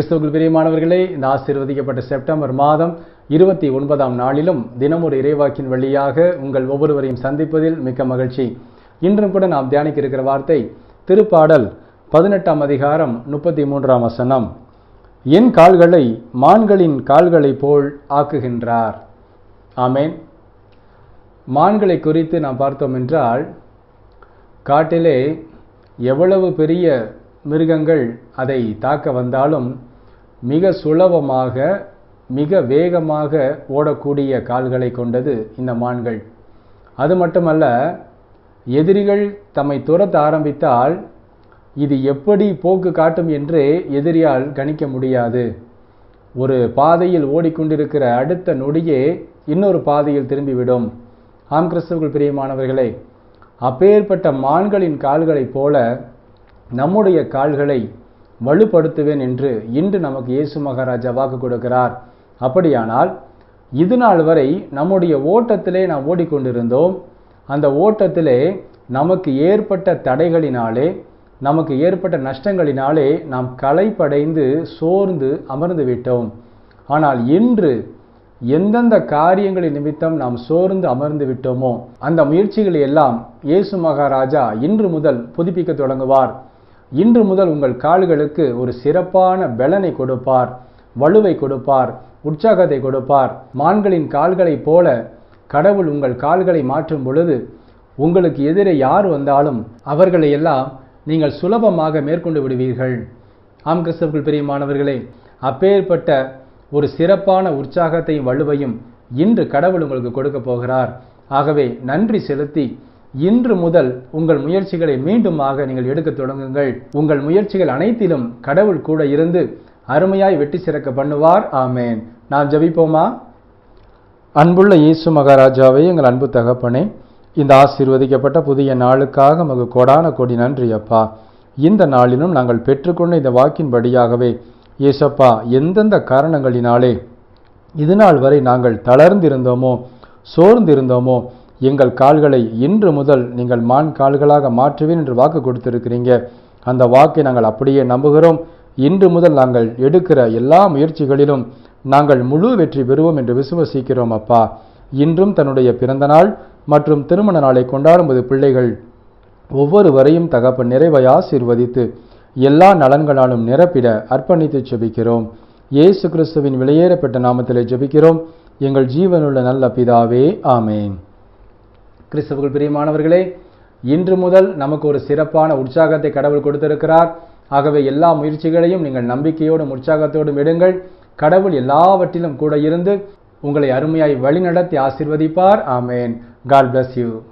கிறிஸ்தவர்கள் பிரியமானவர்களே இந்த ஆசீர்வதிக்கப்பட்ட செப்டம்பர் மாதம் இருபத்தி ஒன்பதாம் நாளிலும் தினமொரு இறைவாக்கின் வழியாக உங்கள் ஒவ்வொருவரையும் சந்திப்பதில் மிக்க மகிழ்ச்சி. இன்றும் கூட நாம் தியானிக்க இருக்கிற வார்த்தை திருப்பாடல் பதினெட்டாம் அதிகாரம் முப்பத்தி மூன்றாம் வசனம். என் கால்களை மான்களின் கால்களைப் போல் ஆக்குகின்றார். ஆமேன். மான்களை குறித்து நாம் பார்த்தோம் என்றால் காட்டிலே எவ்வளவு பெரிய மிருகங்கள் அதை தாக்க வந்தாலும் மிக சுலபமாக மிக வேகமாக ஓடக்கூடிய கால்களை கொண்டது இந்த மான்கள். அது மட்டுமல்ல எதிரிகள் தம்மை துரத்த ஆரம்பித்தால் இது எப்படி போக்கு காட்டும் என்று எதிரியால் கணிக்க முடியாது. ஒரு பாதையில் ஓடிக்கொண்டிருக்கிற அடுத்த நொடியே இன்னொரு பாதையில் திரும்பிவிடும். ஆம் கிறிஸ்தவர்கள் பிரியமானவர்களே அப்பேற்பட்ட மான்களின் கால்களைப் போல நம்முடைய கால்களை வலுப்படுத்துவேன் என்று இன்று நமக்கு இயேசு மகாராஜா வாக்கு கொடுக்கிறார். அப்படியானால் இது நாள் வரை நம்முடைய ஓட்டத்திலே நாம் ஓடிக்கொண்டிருந்தோம். அந்த ஓட்டத்திலே நமக்கு ஏற்பட்ட தடைகளினாலே நமக்கு ஏற்பட்ட நஷ்டங்களினாலே நாம் களைப்படைந்து சோர்ந்து அமர்ந்து விட்டோம். ஆனால் இன்று எந்தெந்த காரியங்களின் நிமித்தம் நாம் சோர்ந்து அமர்ந்து விட்டோமோ அந்த முயற்சிகளை எல்லாம் இயேசு மகாராஜா இன்று முதல் புதுப்பிக்க தொடங்குவார். இன்று முதல் உங்கள் கால்களுக்கு ஒரு சிறப்பான பலனை கொடுப்பார் வலுவை கொடுப்பார் உற்சாகத்தை கொடுப்பார். மான்களின் கால்களைப் போல கடவுள் உங்கள் கால்களை மாற்றும் பொழுது உங்களுக்கு எதிரே யார் வந்தாலும் அவர்களை எல்லாம் நீங்கள் சுலபமாக மேற்கொண்டு விடுவீர்கள். ஆம் கிறிஸ்தவர்கள் பிரியமானவர்களே அப்பேற்பட்ட ஒரு சிறப்பான உற்சாகத்தையும் வலுவையும் இன்று கடவுள் உங்களுக்கு கொடுக்க போகிறார். ஆகவே நன்றி செலுத்தி இன்று முதல் உங்கள் முயற்சிகளை மீண்டுமாக நீங்கள் எடுக்க தொடங்குங்கள். உங்கள் முயற்சிகள் அனைத்திலும் கடவுள் கூட இருந்து அருமையாய் வெட்டி சிறக்க பண்ணுவார். ஆமேன். நாம் ஜபிப்போமா? அன்புள்ள இயேசு மகாராஜாவை எங்கள் அன்பு தகப்பனே இந்த ஆசீர்வதிக்கப்பட்ட புதிய நாளுக்காக மகு கொடான கொடி நன்றி அப்பா. இந்த நாளிலும் நாங்கள் பெற்றுக்கொண்ட இந்த வாக்கின்படியாகவே இயேசப்பா எந்தெந்த காரணங்களினாலே இதுநாள் வரை நாங்கள் தளர்ந்திருந்தோமோ சோர்ந்திருந்தோமோ எங்கள் கால்களை இன்று முதல் நீங்கள் மான் கால்களாக மாற்றுவேன் என்று வாக்கு கொடுத்திருக்கிறீங்க. அந்த வாக்கை நாங்கள் அப்படியே நம்புகிறோம். இன்று முதல் நாங்கள் எடுக்கிற எல்லா முயற்சிகளிலும் நாங்கள் முழு வெற்றி பெறுவோம் என்று விசுவசிக்கிறோம் அப்பா. இன்றும் தன்னுடைய பிறந்த நாள் மற்றும் திருமண நாளை கொண்டாடும்போது பிள்ளைகள் ஒவ்வொருவரையும் தகப்பன் நிறைவை ஆசீர்வதித்து எல்லா நலன்களாலும் நிரப்பிட அர்ப்பணித்து ஜெபிக்கிறோம். இயேசு கிறிஸ்துவின் வெளியேறப்பட்ட நாமத்திலே ஜெபிக்கிறோம். எங்கள் ஜீவனுள்ள நல்ல பிதாவே ஆமேன். கிறிஸ்தவர்கள் பிரியமானவர்களே இன்று முதல் நமக்கு ஒரு சிறப்பான உற்சாகத்தை கடவுள் கொடுத்திருக்கிறார். ஆகவே எல்லா முயற்சிகளையும் நீங்கள் நம்பிக்கையோடும் உற்சாகத்தோடும் எடுங்கள். கடவுள் எல்லாவற்றிலும் கூட இருந்து உங்களை அருமையாய் வழிநடத்தி ஆசிர்வதிப்பார். ஆமேன். God bless you